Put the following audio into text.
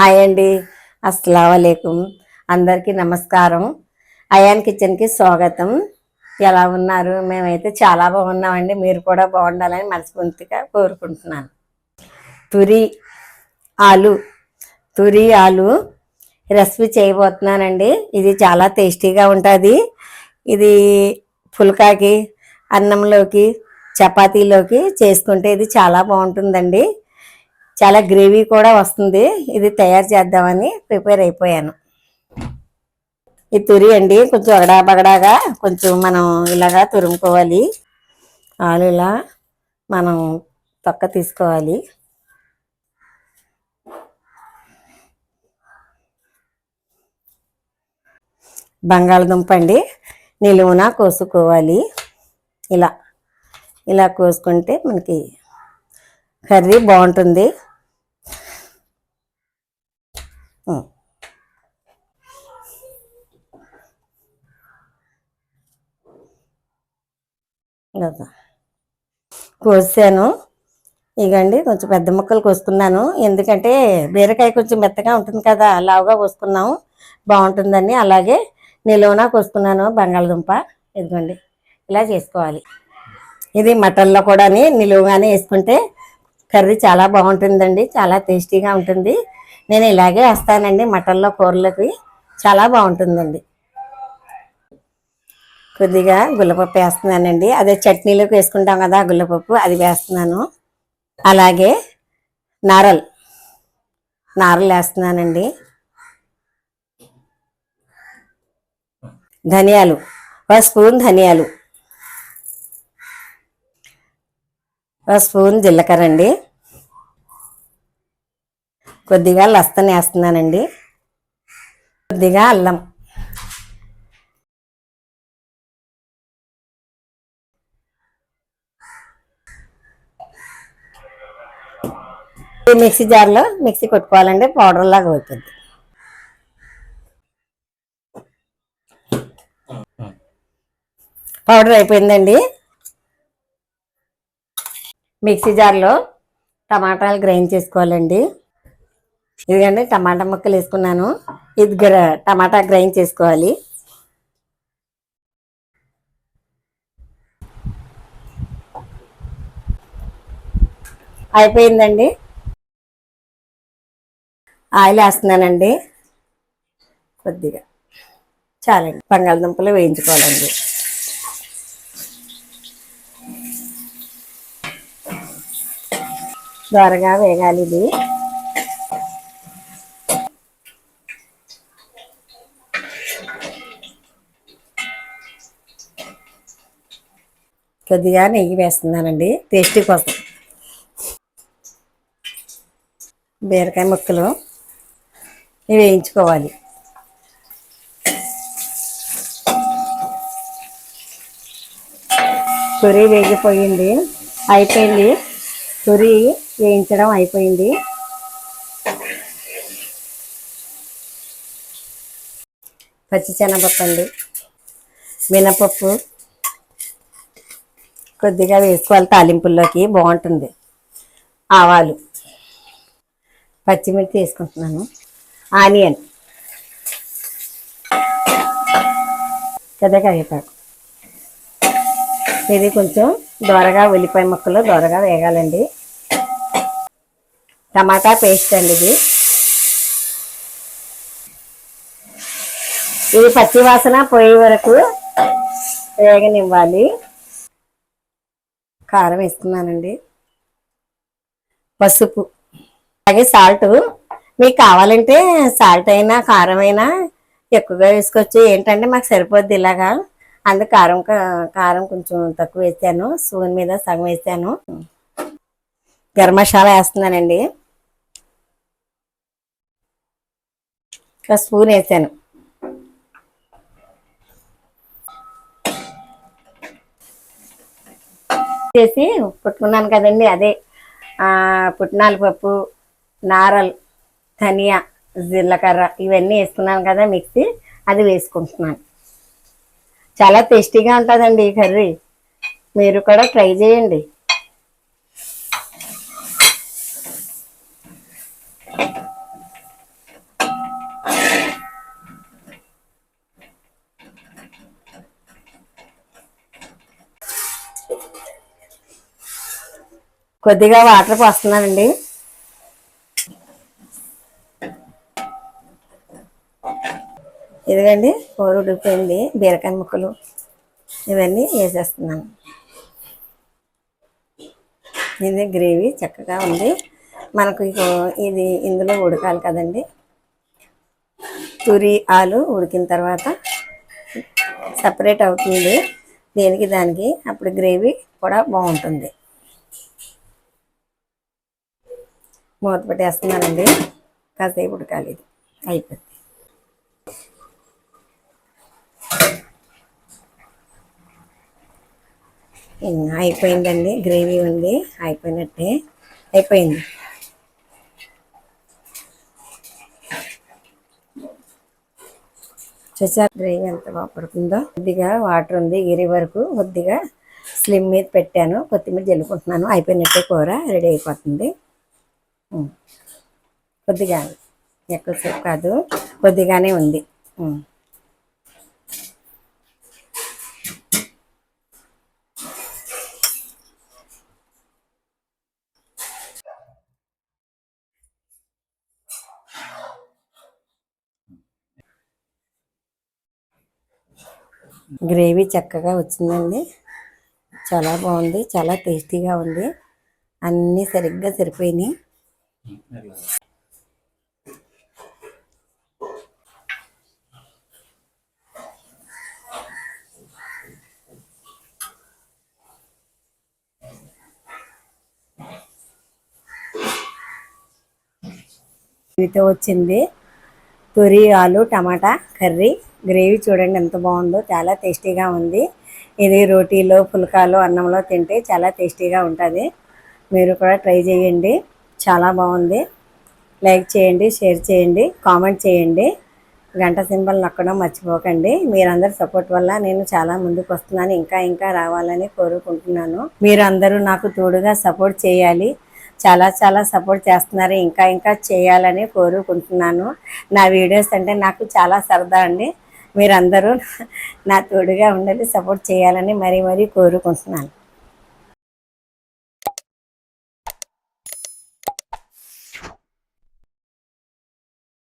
Hi అండి. అస్సలం అందరికీ నమస్కారం. అయాన్ కిచెన్కి స్వాగతం. ఎలా ఉన్నారు? మేమైతే చాలా బాగున్నామండి. మీరు కూడా బాగుండాలని మనస్ఫూర్తిగా కోరుకుంటున్నాను. తురి ఆలు తురి ఆలు రెసిపీ చేయబోతున్నానండి. ఇది చాలా టేస్టీగా ఉంటుంది. ఇది పుల్కాకి అన్నంలోకి చపాతీలోకి చేసుకుంటే ఇది చాలా బాగుంటుందండి. చాలా గ్రేవీ కూడా వస్తుంది. ఇది తయారు చేద్దామని ప్రిపేర్ అయిపోయాను. ఈ తురి అండి కొంచెం అగడా బగడాగా కొంచెం మనం ఇలాగా తురుముకోవాలి. ఆలు ఇలా మనం తొక్క తీసుకోవాలి. బంగాళదుంప అండి. నిలువున కోసుకోవాలి. ఇలా ఇలా కోసుకుంటే మనకి కర్రీ బాగుంటుంది. కోసాను. ఇగండి కొంచెం పెద్ద ముక్కలు కోసుకున్నాను. ఎందుకంటే బీరకాయ కొంచెం మెత్తగా ఉంటుంది కదా లావుగా కోసుకున్నాము. బాగుంటుందని అలాగే నిలువున కోసుకున్నాను బంగాళదుంప. ఇదిగోండి ఇలా చేసుకోవాలి. ఇది మటన్లో కూడా నిలువుగానే వేసుకుంటే కర్రీ చాలా బాగుంటుందండి చాలా టేస్టీగా ఉంటుంది. నేను ఇలాగే వేస్తానండి మటన్లో కూరలకి. చాలా బాగుంటుందండి. కొద్దిగా గుల్లపప్పు వేస్తున్నానండి. అదే చట్నీలోకి వేసుకుంటాం కదా గుల్లపప్పు అది వేస్తున్నాను. అలాగే నారల్ నారలు వేస్తున్నానండి. ధనియాలు ఒక స్పూన్ ధనియాలు ఒక స్పూన్ జీలకర్ర అండి. కొద్దిగా లస్తన వేస్తున్నానండి. కొద్దిగా అల్లం. మిక్సీ జార్లో మిక్సీ కొట్టుకోవాలండి పౌడర్ లాగా అవుతుంది పౌడర్ అయిపోయిందండి. మిక్సీ జార్లో టమాటాలు గ్రైండ్ చేసుకోవాలండి. ఇదిగండి టమాటా ముక్కలు వేసుకున్నాను. ఇది గ్ర- టమాటా గ్రైండ్ చేసుకోవాలి. అయిపోయిందండి. ఆయిల్ వేస్తున్నానండి. కొద్దిగా చాలండి. బంగాళదుంపలు వేయించుకోవాలండి. త్వరగా వేగాలి ఇది. కొద్దిగా నెయ్యి వేస్తున్నానండి టేస్టీ కోసం. బీరకాయ ముక్కలు ఇవి వేయించుకోవాలి. తురి వేగిపోయింది అయిపోయింది. తురి వేయించడం అయిపోయింది. పచ్చిశనగపప్పు అండి మినపప్పు కొద్దిగా వేసుకోవాలి తాలింపుల్లోకి. బాగుంటుంది. ఆవాలు. పచ్చిమిర్చి వేసుకుంటున్నాను. ఆనియన్. పెద్ద కరివేపాకు ఇది కొంచెం దోరగా ఉల్లిపాయ ముక్కలు దోరగా వేగాలండి. టమాటా పేస్ట్ అండి ఇది. ఇది పచ్చి వాసన పోయే వరకు వేగనివ్వాలి. కారం వేస్తున్నానండి. పసుపు. అలాగే సాల్ట్. మీకు కావాలంటే సాల్ట్ అయినా కారం అయినా ఎక్కువగా వేసుకోవచ్చు. ఏంటంటే మాకు సరిపోద్ది ఇలాగా. అందుకు కారం కారం కొంచెం తక్కువ వేసాను. స్పూన్ మీద సగం వేసాను. గరం మసాలా వేస్తున్నానండి. ఒక స్పూన్ వేసాను. చేసి పుట్టుకున్నాను కదండి అదే. పుట్నాల పప్పు నారల్ ధనియా జీలకర్ర ఇవన్నీ వేసుకున్నాను కదా మిక్సీ అది వేసుకుంటున్నాను. చాలా టేస్టీగా ఉంటుందండి ఈ కర్రీ. మీరు కూడా ట్రై చేయండి. కొద్దిగా వాటర్ పోస్తున్నానండి. ఇదిగండి కూర ఉడికిపోయింది బీరకాయ ముక్కలు ఇవన్నీ వేసేస్తున్నాను. ఇది గ్రేవీ చక్కగా ఉంది. మనకు ఇది ఇందులో ఉడకాలి కదండి. తురి ఆలు ఉడికిన తర్వాత సపరేట్ అవుతుంది. దేనికి దానికి అప్పుడు గ్రేవీ కూడా బాగుంటుంది. మూత పెట్టేస్తున్నానండి. కాసేపు ఉడకాలి ఇది. అయిపోయింది. అయిపోయిందండి. గ్రేవీ ఉంది. అయిపోయినట్టే. అయిపోయింది. చూసారు? గ్రేవీ ఎంత బాగుపడుతుందో కొద్దిగా వాటర్ ఉంది. ఇరి వరకు కొద్దిగా స్లిమ్ మీద పెట్టాను. కొత్తిమీర జల్లుకుంటున్నాను. అయిపోయినట్టే కూర రెడీ అయిపోతుంది. కొద్దిగా ఎక్కువసేపు కాదు కొద్దిగానే ఉంది. గ్రేవీ చక్కగా వచ్చిందండి. చాలా బాగుంది చాలా టేస్టీగా ఉంది. అన్నీ సరిగ్గా సరిపోయినాయి. ఇవితో వచ్చింది తొరి ఆలు టమాటా కర్రీ. గ్రేవీ చూడండి ఎంత బాగుందో చాలా టేస్టీగా ఉంది. ఇది రోటీలో పుల్కాలు అన్నంలో తింటే చాలా టేస్టీగా ఉంటుంది. మీరు కూడా ట్రై చేయండి. చాలా బాగుంది. లైక్ చేయండి షేర్ చేయండి కామెంట్ చేయండి. గంట సింబల్ నొక్కడం మర్చిపోకండి. మీరందరి సపోర్ట్ వల్ల నేను చాలా ముందుకు వస్తున్నాను ఇంకా ఇంకా రావాలని కోరుకుంటున్నాను. మీరందరూ నాకు తోడుగా సపోర్ట్ చేయాలి. చాలా చాలా సపోర్ట్ చేస్తున్నారు ఇంకా ఇంకా చేయాలని కోరుకుంటున్నాను. నా వీడియోస్ అంటే నాకు చాలా సరదా అండి. మీరందరూ నా తోడుగా ఉండాలి సపోర్ట్ చేయాలని మరీ మరీ కోరుకుంటున్నాను.